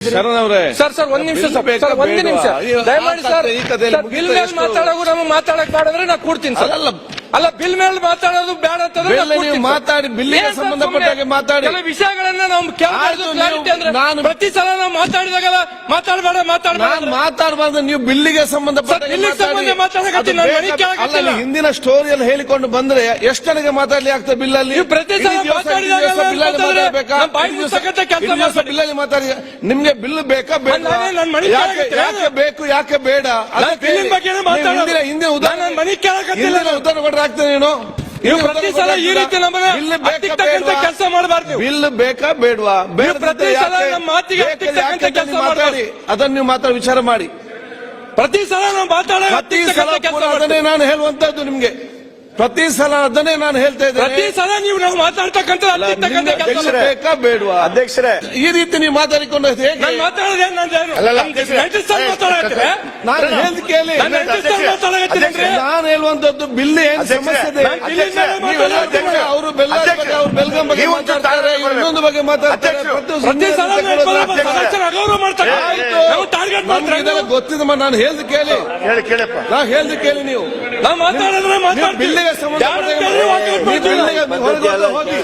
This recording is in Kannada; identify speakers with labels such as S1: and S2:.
S1: ಶರಣ್ ಅವರೇ
S2: ಸರ್ ಸರ್ ಒಂದ್ ನಿಮಿಷ ಸರ್. ಒಂದೇ ನಿಮಿಷ. ದಯಮಾಡಿ ಸರ್ ಬಿಲ್ ಮೇಲೆ ನಮಗೆ ಮಾತಾಡಕ್ ಮಾಡಿದ್ರೆ ನಾ ಕೊಡ್ತೀನಿ ಸರ್.
S1: ಅಲ್ಲ
S2: ಅಲ್ಲ ಬಿಲ್ ಮೇಲೆ ಮಾತಾಡೋದು ಬೇಡ ಅಂತಂದ್ರೆ
S1: ನೀವು ಮಾತಾಡಿ, ಬಿಲ್ಲಿಗೆ
S2: ಸಂಬಂಧಪಟ್ಟಾಗೆ
S1: ಮಾತಾಡಿ.
S2: ಕೆಲವು ವಿಷಯಗಳನ್ನ ನಾವು
S1: ನಾನು-
S2: ಪ್ರತಿ ಸಲ ನಾವು ಮಾತಾಡಿದಾಗ ಮಾತಾಡಬೇಡ ಮಾತಾಡಬೇಡ
S1: ಮಾತಾಡಬಾರ್ದು ನೀವು ಬಿಲ್ಲಿಗೆ ಸಂಬಂಧಪಟ್ಟ
S2: ಸಂಬಂಧ
S1: ಹಿಂದಿನ ಸ್ಟೋರಿಯಲ್ಲಿ ಹೇಳಿಕೊಂಡು ಬಂದ್ರೆ ಎಷ್ಟು ಜನಕ್ಕೆ ಮಾತಾಡ್ಲಿ ಆಗ್ತದೆ ಬಿಲ್
S2: ಅಲ್ಲಿ ಪ್ರತಿ ಸಲ
S1: ಬಿಲ್ಲಲ್ಲಿ. ಬಿಲ್ಲಲ್ಲಿ ಮಾತಾಡಿ. ನಿಮ್ಗೆ ಬಿಲ್ ಬೇಕಾ ಬೇಡ
S2: ನಾನೇ ನನ್ನ ಮನೆ
S1: ಯಾಕೆ ಯಾಕೆ ಬೇಕು ಯಾಕೆ ಬೇಡ. ಹಿಂದಿನ ಉದಾಹರಣೆ ಉದಾಹರಣೆ ಆಗ್ತದೆ ನೀನು?
S2: ನೀವು ಪ್ರತಿ ಸಲ ಈ ರೀತಿ ನಮಗೆ
S1: ಬೇಕಾ
S2: ಕೆಲಸ ಮಾಡಬಾರ್ದು
S1: ಬಿಲ್ ಬೇಕಾ ಬೇಡವಾ? ಬೇಡ
S2: ಪ್ರತಿ ಸಲ ನಮ್ಮ ಮಾತಿಗೆ ಹತ್ತಿಕ್ ತಕ್ಕಂತೆ ಕೆಲ್ಸ
S1: ಮಾತಾಡಿ? ಅದನ್ನು ನೀವು ಮಾತ್ರ ವಿಚಾರ ಮಾಡಿ.
S2: ಪ್ರತಿ ಸಲ ನಾವು ಮಾತಾಡೋ
S1: ಪ್ರತಿ ಸಲ ಅದನ್ನೇ ನಾನು ಹೇಳುವಂತದ್ದು ನಿಮ್ಗೆ. ಪ್ರತಿ ಸಲ ಅದನ್ನೇ ನಾನು ಹೇಳ್ತಾ
S2: ಪ್ರತಿ
S1: ಇದ್ದೇನೆ
S2: ಸಲ ನೀವು ನಾವು ಮಾತಾಡ್ತಕ್ಕಂಥ ಹತ್ತಿಕ್ ತಕ್ಕಂತೆ ಕೆಲಸ
S1: ಬಿಲ್ ಬೇಕಾ ಬೇಡವಾ?
S3: ಅಧ್ಯಕ್ಷರೇ.
S1: ಈ ರೀತಿ ನೀವು ಮಾತಾಡಿಕೊಂಡು ಹೇಗೆ?
S2: ನಾನು ಮಾತಾಡೋದೇ ನಾನು
S3: ಅಲ್ಲಲ್ಲ, ಅಧ್ಯಕ್ಷರೇ.
S1: ನಾನು ಹೇಳ್ದು ಕೇಳಿ.
S2: ನಾನು
S1: ಹೇಳುವಂತದ್ದು ಬಿಲ್ ಏನ್
S3: ಅಧ್ಯಕ್ಷರೇ,
S1: ಸಮಸ್ಯೆ ಇದೆ?
S2: ನಾನು ಮಾತಾಡೋದು.
S1: ಅವರು ಬೆಲ್ಲ
S3: ಅಧ್ಯಕ್ಷರೇ,
S1: ಅವ್ರು ಬೆಲ್ಗಂ ಬಗ್ಗೆ
S3: ನೀವು ಒಂದು
S1: ಮಾತಾಡ್ತಾರೆ
S3: ತಾಳ್ಮೆ
S1: ಇವ್ರು ಇನ್ನೊಂದು ಬಗ್ಗೆ ಮಾತಾಡ್ತಾರೆ
S3: ಅಧ್ಯಕ್ಷರು,
S1: ಪ್ರತಿ
S2: ಪ್ರತಿ ಸಲ
S1: ನಾನು
S2: ನಾವು
S1: ತಗೊಳ್ಳೋದು.
S2: ಸದಸ್ಯರ ಅಗೌರವ ಮಾಡ್ತಾರೆ.
S1: ಆಯ್ತು.
S2: ನಾವು ಟಾರ್ಗೆಟ್
S1: ನಮ್ಗೆ
S2: ಮಾಡ್ತಾರೆ
S1: ಇದೆಲ್ಲ ಗೊತ್ತಿದಮ್ಮ ನಾನು ಹೇಳ್ದು ಕೇಳಿ.
S3: ಹೇಳಿ ಕೇಳಪ್ಪ
S1: ನಾ ಹೇಳ್ದು ಕೇಳಿ ನೀವು. ಬಿಲ್ಲಿಗೆ ಹೊರಗೆ ಹೋಗಿ.